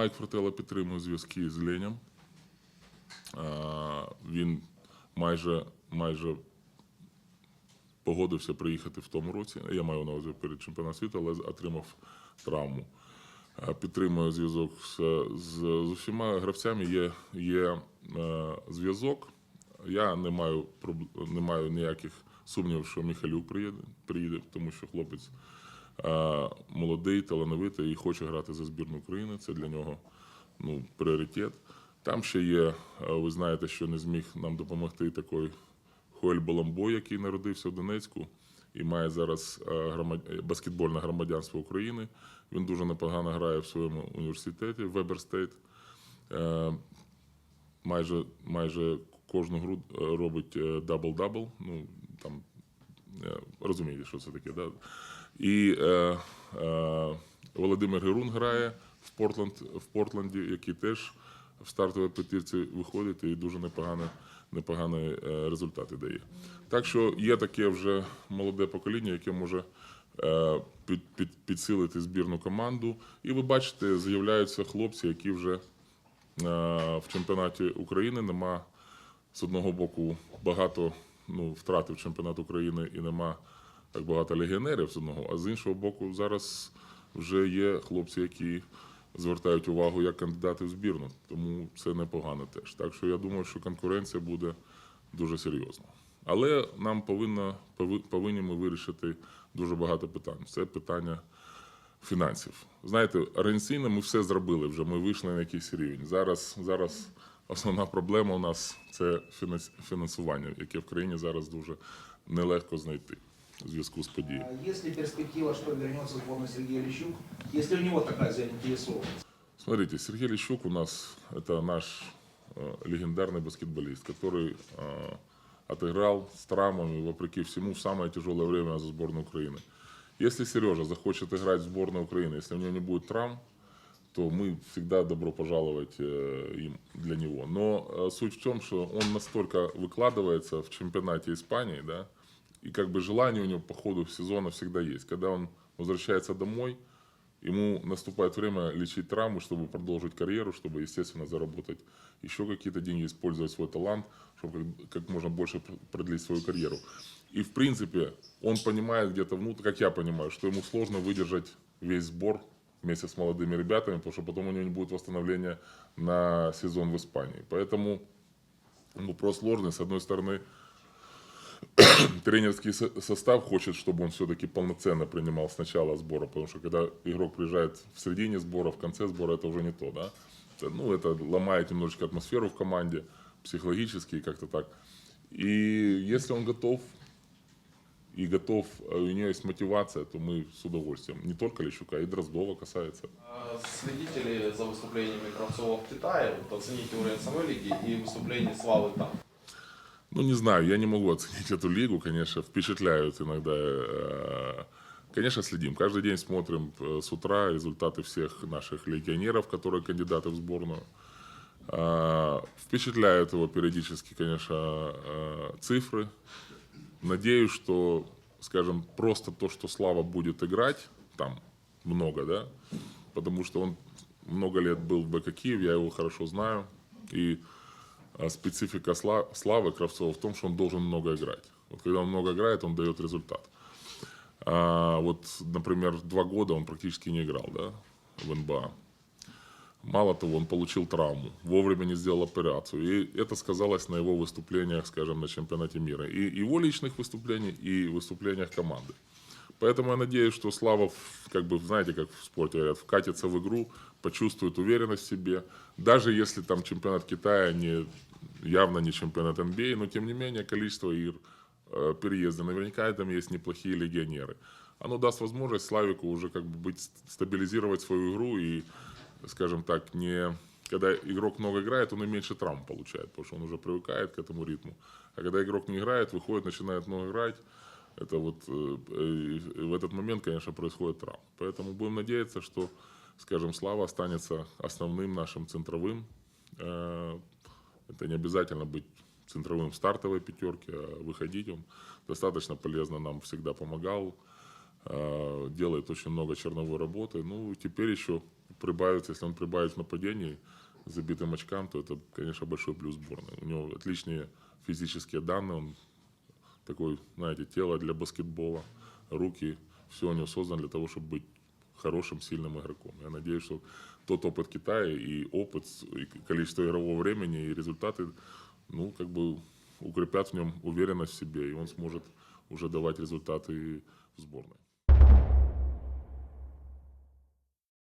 Майк Фрателло підтримує зв'язки з Ленем. Він майже, майже погодився приїхати в тому році. Я маю на увазі перед чемпіонатом світу, але отримав травму. Підтримую зв'язок з, з, з усіма гравцями. Є, є зв'язок. Я не маю, не маю ніяких сумнівів, що Михайлюк приїде, приїде тому що хлопець молодий, талановитий і хоче грати за збірну України. Це для нього ну, пріоритет. Там ще є, е, ви знаєте, що не зміг нам допомогти такий Хоель Боломбой, який народився в Донецьку і має зараз е, баскетбольне громадянство України. Він дуже непогано грає в своєму університеті Вебер Стейт. Е, Майже, майже кожну гру е, робить е, дабл-дабл. Ну, там, е, розумієте, що це таке. Да? І е, е, Володимир Герун грає в, Портленд, в Портленді, який теж в стартовій п'ятірці виходить і дуже непогано, непогані е, результати дає. Так що є таке вже молоде покоління, яке може е, під, під, підсилити збірну команду. І ви бачите, з'являються хлопці, які вже е, в чемпіонаті України нема з одного боку багато ну, втратив чемпіонат України і нема так багато легіонерів з одного, а з іншого боку, зараз вже є хлопці, які звертають увагу як кандидати в збірну. Тому це непогано теж. Так що я думаю, що конкуренція буде дуже серйозна. Але нам повинно, пови- повинні ми вирішити дуже багато питань. Це питання фінансів. Знаєте, організаційно ми все зробили вже, ми вийшли на якийсь рівень. Зараз, зараз основна проблема у нас це фінанс- фінансування, яке в країні зараз дуже нелегко знайти в зв'язку з подіями. А Есть ли перспектива, что вернется в сборную Сергей Лещук, если у него такая заинтересованность? Смотрите, Сергей Лещук у нас это наш э, легендарный баскетболист, который э, отыграл с травмами, вопреки всему, в самое тяжелое время за сборную Украины. Если Сережа захочет играть в сборной Украины, если у него не будет травм, то мы всегда добро пожаловать э, им для него. Но суть в том, что он настолько выкладывается в чемпионате Испании, да, и как бы желание у него по ходу сезона всегда есть. Когда он возвращается домой, ему наступает время лечить травмы, чтобы продолжить карьеру, чтобы, естественно, заработать еще какие-то деньги, использовать свой талант, чтобы как, как можно больше пр- продлить свою карьеру. И, в принципе, он понимает где-то внутрь, как я понимаю, что ему сложно выдержать весь сбор вместе с молодыми ребятами, потому что потом у него не будет восстановления на сезон в Испании. Поэтому вопрос сложный. С одной стороны, тренерский со- состав хочет, чтобы он все-таки полноценно принимал с начала сбора, потому что когда игрок приезжает в середине сбора, в конце сбора, это уже не то, да. Это, ну, это ломает немножечко атмосферу в команде, психологически и как-то так. И если он готов, и готов, э, у него есть мотивация, то мы с удовольствием. Не только Лещука, и Дроздова касается. А Следите ли за выступлениями Кравцова в Китае? Вот оцените уровень самой лиги и выступление Славы там. Ну, не знаю, я не могу оценить эту лигу, конечно, впечатляют иногда. э, Конечно, следим. Каждый день смотрим э, с утра результаты всех наших легионеров, которые кандидаты в сборную. А, Впечатляют его периодически, конечно, э, цифры. Надеюсь, что, скажем, просто то, что Слава будет играть, там много, да, потому что он много лет был в БК Киев, я его хорошо знаю, и специфика Сла- Славы Кравцова в том, что он должен много играть. Вот когда он много играет, он дает результат. А вот, например, два года он практически не играл, да, в НБА. Мало того, он получил травму, вовремя не сделал операцию. И это сказалось на его выступлениях, скажем, на чемпионате мира. И его личных выступлениях, и выступлениях команды. Поэтому я надеюсь, что Слава, как бы, знаете, как в спорте говорят, вкатится в игру, почувствует уверенность в себе. Даже если там чемпионат Китая не, явно не чемпионат NBA, но тем не менее количество игр, э, переезда, наверняка там есть неплохие легионеры. Оно даст возможность Славику уже как бы быть, стабилизировать свою игру и, скажем так, не когда игрок много играет, он и меньше травм получает, потому что он уже привыкает к этому ритму. А когда игрок не играет, выходит, начинает много играть, это вот э, в этот момент, конечно, происходит травм. Поэтому будем надеяться, что, скажем, Слава останется основным нашим центровым. Э, Это не обязательно быть центровым стартовой пятерке, а выходить он достаточно полезно нам всегда помогал. Э, Делает очень много черновой работы. Ну, теперь еще прибавится, если он прибавит в нападении забитым очкам, то это, конечно, большой плюс сборной. У него отличные физические данные, он такой, знаете, тело для баскетбола, руки, все у него создано для того, чтобы быть хорошим, сильным игроком. Я надеюсь, что тот опыт Китая и опыт, и количество игрового времени, и результаты, ну, как бы укрепят в нем уверенность в себе, и он сможет уже давать результаты в сборной.